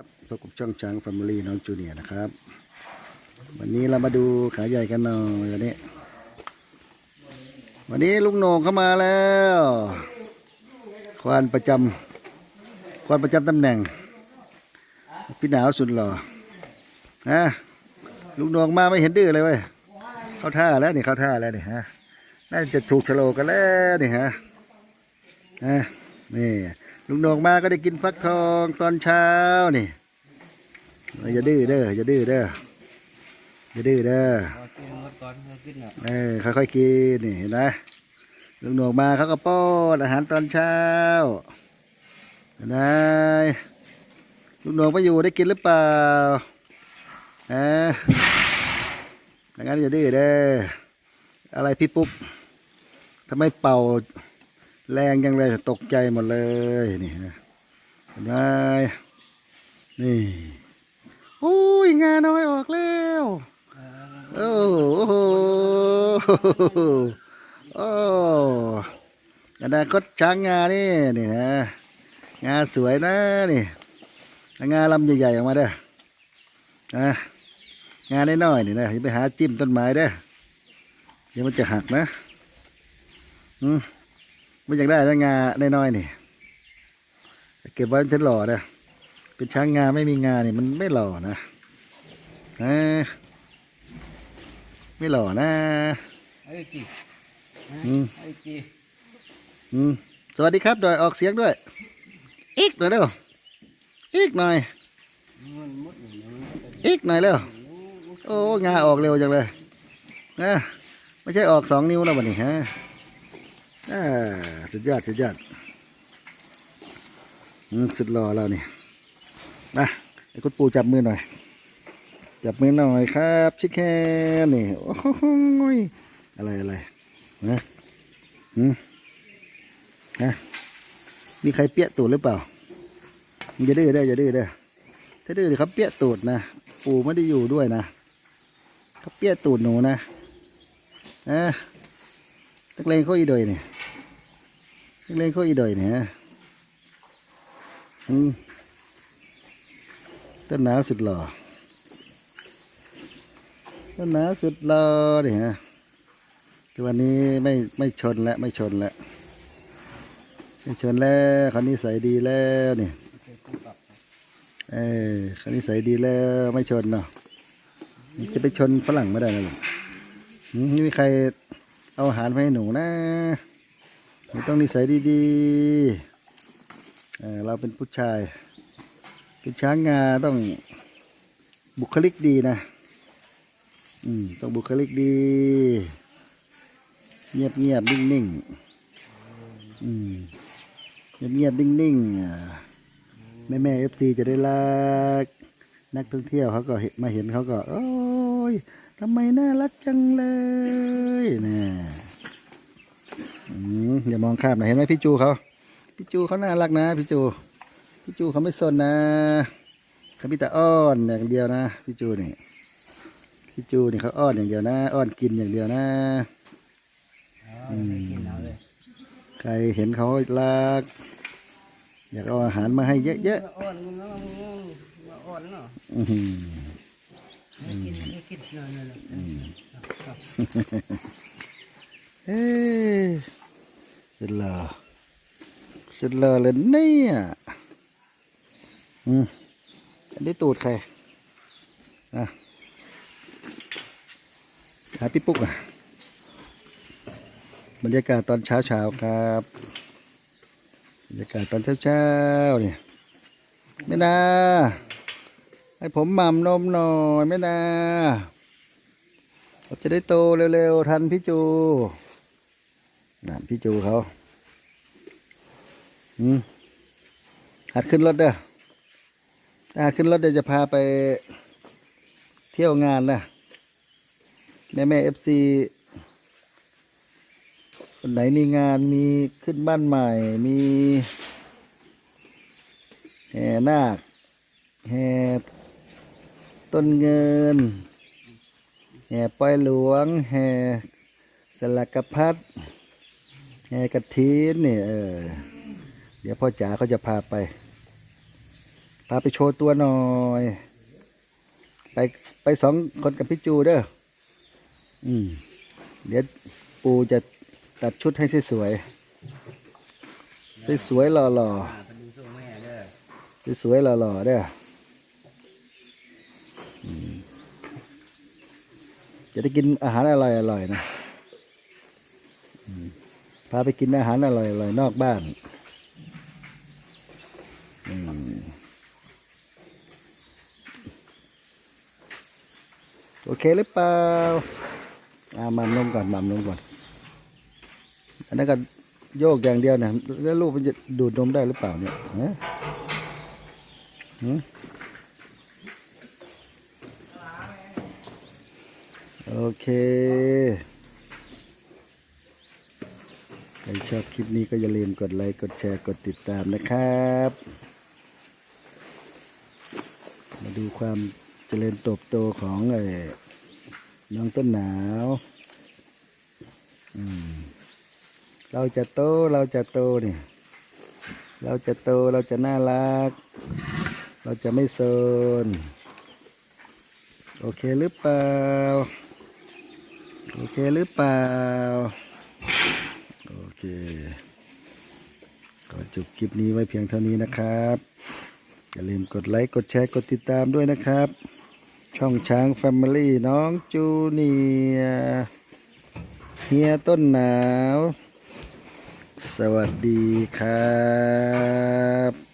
ครับพบกับช่องช้างแฟมิลี่น้องจูเนียร์นะครับ วันนี้เรามาดูขาใหญ่กันหน่อยวันนี้ วันนี้ลุงโหนงเข้ามาแล้ว ควานประจำควานประจำตำแหน่ง พี่หนาวสุดหล่อฮะลุงโหนงมาไม่เห็นดื้อเลยเว้ยเข้าท่าแล้วนี่เข้าท่าแล้วนี่ฮะน่าจะถูกชะโลกันแล้วนี่ฮะฮะนี่ ลุงโหนงมาก็ได้กินฟักทองตอนเช้านี่อย่าดื้อเด้ออย่าดื้อเด้ออย่าดื้อเด้อเอากินหมดก่อนเอากินอะเออค่อยๆกินนี่เห็นไหมลุงโหนงมาเขาก็ป้อนอาหารตอนเช้าเห็นไหมลุงโหนงไปอยู่ได้กินหรือเปล่าฮะอย่างนั้นอย่าดื้อเด้ออะไรพี่ปุ๊บทำไมเป่า แรงจังเลยตกใจหมดเลยนี่นะเห็นไหมนี่โอ้ยงานน้อยออกแล้วโอ้โหโอ้อนาคตช้างงานี่นี่นะงาสวยนะนี่งาลำใหญ่ๆออกมาเด้อนะงาน้อยๆนี่นะอย่าไปหาจิ้มต้นไม้เด้อเดี๋ยวมันจะหักนะอืม ไม่อยากได้แล้วงาน้อยๆนี่เก็บไว้เป็นหล่อเด้อเป็นช้างงาไม่มีงานี่มันไม่หล่อนะนะไม่หล่อนะไอ้จีอืมไอ้จีอืมสวัสดีครับดอยออกเสียงด้วย อีกหน่อยเร็วอีกหน่อยมันมุดอยู่นะมันอีกหน่อยเร็วโอ้งาออกเร็วจังเลยนะไม่ใช่ออกสองนิ้วแล้ววันนี้ฮะอ่า สุดยอด สุดยอดสุดหล่อแล้วนี่มาไอ้คุณปู่จับมือหน่อย จับมือหน่อยครับชิคแค่นี่โอ้ยอะไรอะไรนะอืมนะมีใครเปี้ยตูดหรือเปล่าอย่าดื้อเด้อย่าดื้อเด้อถ้าดื้อเดี๋ยวเขาเปี้ยตูดนะปู่ไม่ได้อยู่ด้วยนะเขาเปี้ยตูดหนูนะนะตักเลงเขาอีดอยเนี่ย เลงเขาอีดอยเนี่ยฮะอืมต้นหนาวสุดหล่อต้นหนาวสุดรอนี่ฮะคือวันนี้ไม่ไม่ชนแล้วไม่ชนแล้วไม่ชนแล้วคันนี้ใส่ดีแล้วนี่เออคันนี้ใส่ดีแล้วไม่ชนเนาะจะไปชนฝรั่งไม่ได้นะลูกหืมไม่มีใครเอาอาหารมาให้หนูนะ หนูต้องนิสัยดีๆเเราเป็นผู้ชาย เป็นช้างงาต้องบุคลิกดีนะ อืม ต้องบุคลิกดี เงียบเงียบนิ่งนิ่งอืม เงียบเงียบนิ่งนิ่งแม่แม่เอฟซีจะได้รัก นักท่องเที่ยวเขาก็มาเห็นเขาก็ โอ้ยทำไมน่ารักจังเลยเนะ อืมอย่ามองข้ามนะเห็นไหมพี่จูเขาพี่จูเขาน่ารักนะพี่จูพี่จูเขาไม่สนนะเขามีแต่อ้อนอย่างเดียวนะพี่จูนี่พี่จูนี่เขาอ้อนอย่างเดียวนะ อ้อนกินอย่างเดียวนะเอาไปกินเอาเลยใครเห็นเขารัก อยากเอาอาหารมาให้เยอะอ่อนมันเนาะมันอ่อนเนาะๆอื้อ สุดหล่อสุดหล่อเลยเนี่ยอืมอันนี้ตูดใครอะหาพี่ปุ๊กอะบรรยากาศตอนเช้าเช้าครับบรรยากาศตอนเช้าเช้าเนี่ยไม่นาให้ผมหม่ำนมหน่อยไม่นาเราจะได้โตเร็วๆทันพี่จู นั่นพี่จูเขาอืมหัดขึ้นรถเด้อถ้าหัดขึ้นรถเดี๋ยวจะพาไปเที่ยวงานนะแม่แม่เอฟซีคนไหนมีงานมีขึ้นบ้านใหม่ มีแห่นาคแห่ต้นเงิน แห่ปล่อยหลวง แห่สลักกพัด แห่กระถินนี่เออ เดี๋ยวพ่อจ๋าเขาจะพาไป พาไปโชว์ตัวหน่อย ไปไปสองคนกับพี่จูเด้อ อืม เดี๋ยวปูจะตัดชุดให้สวยๆสวยๆหล่ออ่าไปดูส่งแม่อๆสวยๆหล่อๆเด้อจะได้กินอาหารอร่อยๆนะอืม พาไปกินอาหารอร่อยๆนอกบ้านอโอเคหรือเปล่าอามัมนมก่อนมัมนมก่อน อันนั้นก็โยกอย่างเดียวนะแล้วลูกมันจะดูดนมได้หรือเปล่าเนี่ยฮะโอเค ใค รชอบคลิปนี้ก็อย่าลืมกดไลค์ กดแชร์ กดติดตามนะครับ มาดูความเจริญเติบโตของไอ้น้องต้นหนาวเราจะโต เราจะโตเนี่ย เราจะโต เราจะน่ารัก เราจะไม่โซน โอเคหรือเปล่า โอเคหรือเปล่า เคก็จบคลิปนี้ไว้เพียงเท่านี้นะครับ อย่าลืมกดไลค์กดแชร์กดติดตามด้วยนะครับ ช่องช้างแฟมิลี่น้องจูเนียเฮียต้นหนาว สวัสดีครับ